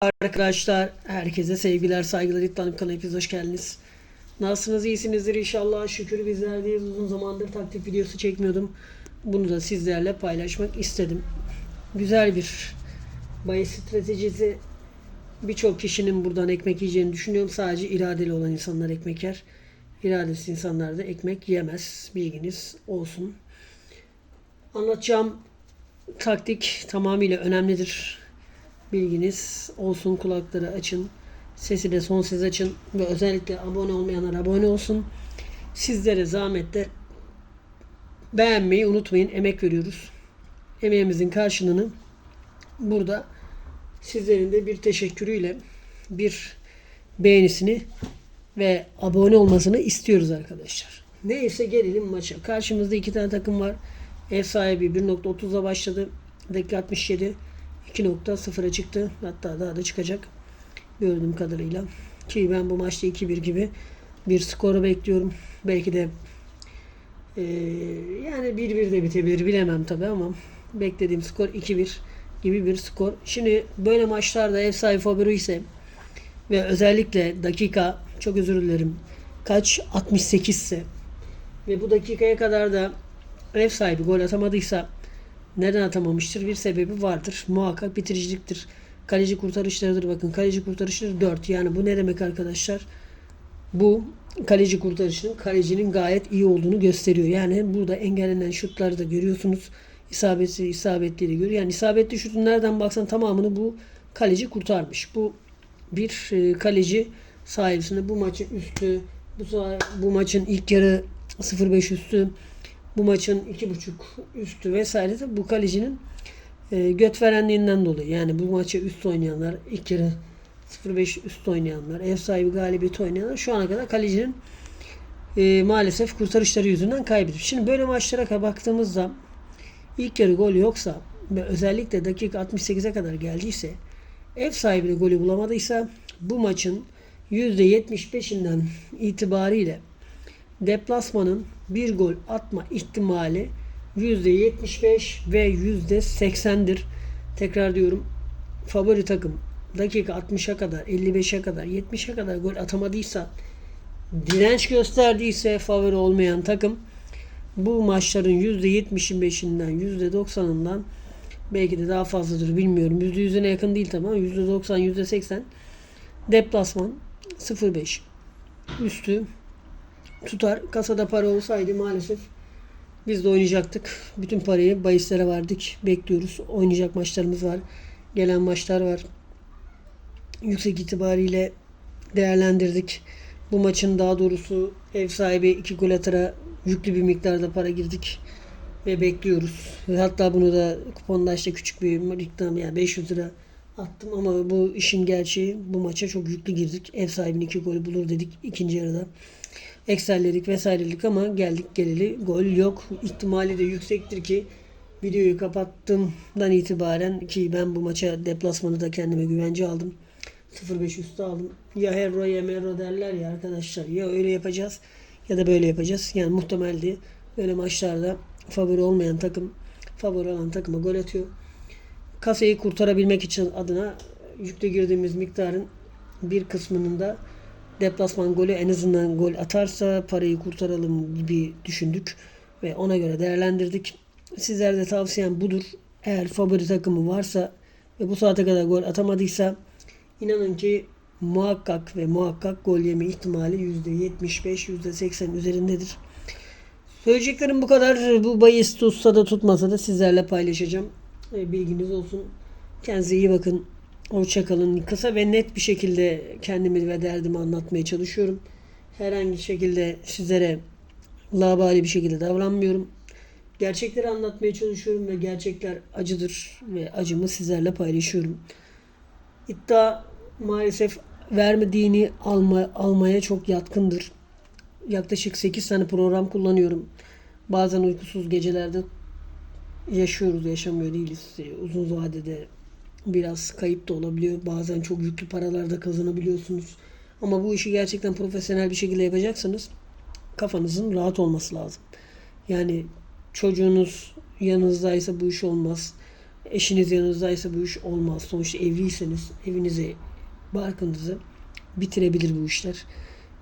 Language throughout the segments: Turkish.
Arkadaşlar herkese sevgiler saygılar İddianım kanalına hoş geldiniz. Nasılsınız iyisinizdir inşallah şükür bizler deyiz uzun zamandır taktik videosu çekmiyordum. Bunu da sizlerle paylaşmak istedim. Güzel bir bahis stratejisi birçok kişinin buradan ekmek yiyeceğini düşünüyorum. Sadece iradeli olan insanlar ekmek yer. İradesiz insanlar da ekmek yemez. Bilginiz olsun. Anlatacağım taktik tamamıyla önemlidir. Bilginiz olsun kulakları açın. Sesi de son ses açın. Ve özellikle abone olmayanlar abone olsun. Sizlere zahmetle beğenmeyi unutmayın. Emek veriyoruz. Emeğimizin karşılığını burada sizlerin de bir teşekkürüyle bir beğenisini ve abone olmasını istiyoruz arkadaşlar. Neyse gelelim maça. Karşımızda iki tane takım var. Ev sahibi 1.30'a başladı. Dakika 67. 2.0'a çıktı. Hatta daha da çıkacak. Gördüğüm kadarıyla. Ki ben bu maçta 2-1 gibi bir skoru bekliyorum. Belki de eee, yani 1-1 de bitebilir bilemem tabi ama beklediğim skor 2-1 gibi bir skor. Şimdi böyle maçlarda ev sahibi favori ise ve özellikle dakika çok özür dilerim kaç 68 ise ve bu dakikaya kadar da ev sahibi gol atamadıysa neden atamamıştır? Bir sebebi vardır. Muhakkak bitiriciliktir. Kaleci kurtarışlarıdır. Bakın kaleci kurtarışları 4. Yani bu ne demek arkadaşlar? Bu kaleci kurtarışının kalecinin gayet iyi olduğunu gösteriyor. Yani burada engellenen şutları da görüyorsunuz. İsabetli de görüyor. Yani isabetli şutun nereden baksan tamamını bu kaleci kurtarmış. Bu bir e, kaleci sahibisinde bu maçın üstü bu, bu maçın ilk yarı 0-5 üstü bu maçın 2.5 üstü vesaire de bu kalecinin e, göt dolayı. Yani bu maça üst oynayanlar ilk yarı 0-5 üst oynayanlar, ev sahibi galibiyeti oynayanlar şu ana kadar kalecinin e, maalesef kurtarışları yüzünden kaybetmiş. Şimdi böyle maçlara baktığımızda ilk yarı gol yoksa ve özellikle dakika 68'e kadar geldiyse ev sahibi de golü bulamadıysa bu maçın %75'inden itibariyle deplasmanın bir gol atma ihtimali %75 ve %80'dir. Tekrar diyorum favori takım dakika 60'a kadar 55'e kadar 70'e kadar gol atamadıysa direnç gösterdiyse favori olmayan takım bu maçların %75'inden %90'ından belki de daha fazladır bilmiyorum. %100'üne yakın değil tamam ama %90 %80 deplasman 0.5 üstü tutar. Kasada para olsaydı maalesef biz de oynayacaktık. Bütün parayı bahislere verdik. Bekliyoruz. Oynayacak maçlarımız var. Gelen maçlar var. Yüksek itibariyle değerlendirdik. Bu maçın daha doğrusu ev sahibi iki gol atara yüklü bir miktarda para girdik ve bekliyoruz. Ve hatta bunu da kuponda işte küçük bir miktar yani 500 lira attım ama bu işin gerçeği bu maça çok yüklü girdik. Ev sahibinin iki golü bulur dedik ikinci yarıda. Excel'ledik vesairelik ama geldik geleli gol yok. İhtimali de yüksektir ki videoyu kapattığımdan itibaren ki ben bu maça deplasmanı da kendime güvence aldım. 0.5 üstü aldım. Ya Herro ya Merro derler ya arkadaşlar. Ya öyle yapacağız ya da böyle yapacağız. Yani muhtemeldi böyle maçlarda favori olmayan takım favori olan takıma gol atıyor. Kasayı kurtarabilmek için adına yüklü girdiğimiz miktarın bir kısmının da deplasman golü en azından gol atarsa parayı kurtaralım gibi düşündük ve ona göre değerlendirdik. Sizlere de tavsiyem budur. Eğer favori takımı varsa ve bu saate kadar gol atamadıysa inanın ki muhakkak ve muhakkak gol yeme ihtimali %75 %80 üzerindedir. Söyleyeceklerim bu kadar. Bu bahis tutsa da tutmasa da sizlerle paylaşacağım. E, Bilginiz olsun. Kendinize iyi bakın. Hoşçakalın. Kısa ve net bir şekilde kendimi ve derdimi anlatmaya çalışıyorum. Herhangi şekilde sizlere labali bir şekilde davranmıyorum. Gerçekleri anlatmaya çalışıyorum ve gerçekler acıdır ve acımı sizlerle paylaşıyorum. İddia maalesef vermediğini alma, almaya çok yatkındır. Yaklaşık 8 tane program kullanıyorum. Bazen uykusuz gecelerde yaşıyoruz, yaşamıyor değiliz. Uzun vadede biraz kayıp da olabiliyor. Bazen çok yüklü paralar da kazanabiliyorsunuz. Ama bu işi gerçekten profesyonel bir şekilde yapacaksanız kafanızın rahat olması lazım. Yani çocuğunuz yanınızdaysa bu iş olmaz. Eşiniz yanınızdaysa bu iş olmaz. Sonuçta evliyseniz evinizi, barkınızı bitirebilir bu işler.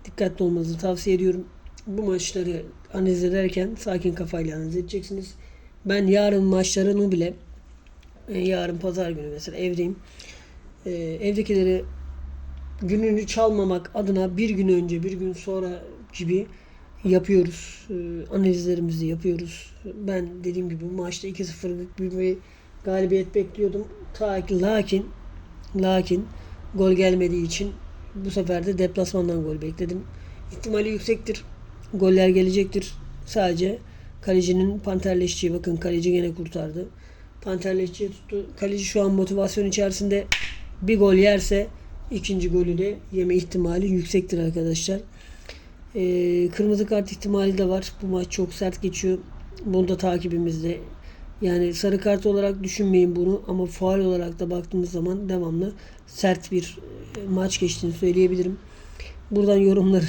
Dikkatli olmanızı tavsiye ediyorum. Bu maçları analiz ederken sakin kafayla analiz edeceksiniz. Ben yarın maçlarını bile e, yarın pazar günü mesela evdeyim. E, evdekileri gününü çalmamak adına bir gün önce bir gün sonra gibi yapıyoruz. E, analizlerimizi yapıyoruz. Ben dediğim gibi maçta 2-0'lık bir, bir galibiyet bekliyordum. Ta ki lakin lakin gol gelmediği için bu sefer de deplasmandan gol bekledim. İhtimali yüksektir. Goller gelecektir. Sadece kalecinin panterleşeceği bakın kaleci gene kurtardı. Panterleşeceği tuttu. Kaleci şu an motivasyon içerisinde bir gol yerse ikinci golü de yeme ihtimali yüksektir arkadaşlar. Ee, kırmızı kart ihtimali de var. Bu maç çok sert geçiyor. Bunu da takibimizde. Yani sarı kart olarak düşünmeyin bunu ama faal olarak da baktığımız zaman devamlı sert bir e, maç geçtiğini söyleyebilirim. Buradan yorumlar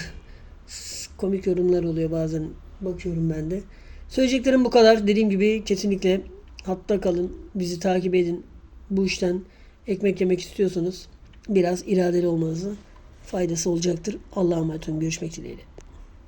komik yorumlar oluyor bazen bakıyorum ben de. Söyleyeceklerim bu kadar. Dediğim gibi kesinlikle hatta kalın. Bizi takip edin. Bu işten ekmek yemek istiyorsanız biraz iradeli olmanızı faydası olacaktır. Allah'a emanet olun. Görüşmek dileğiyle.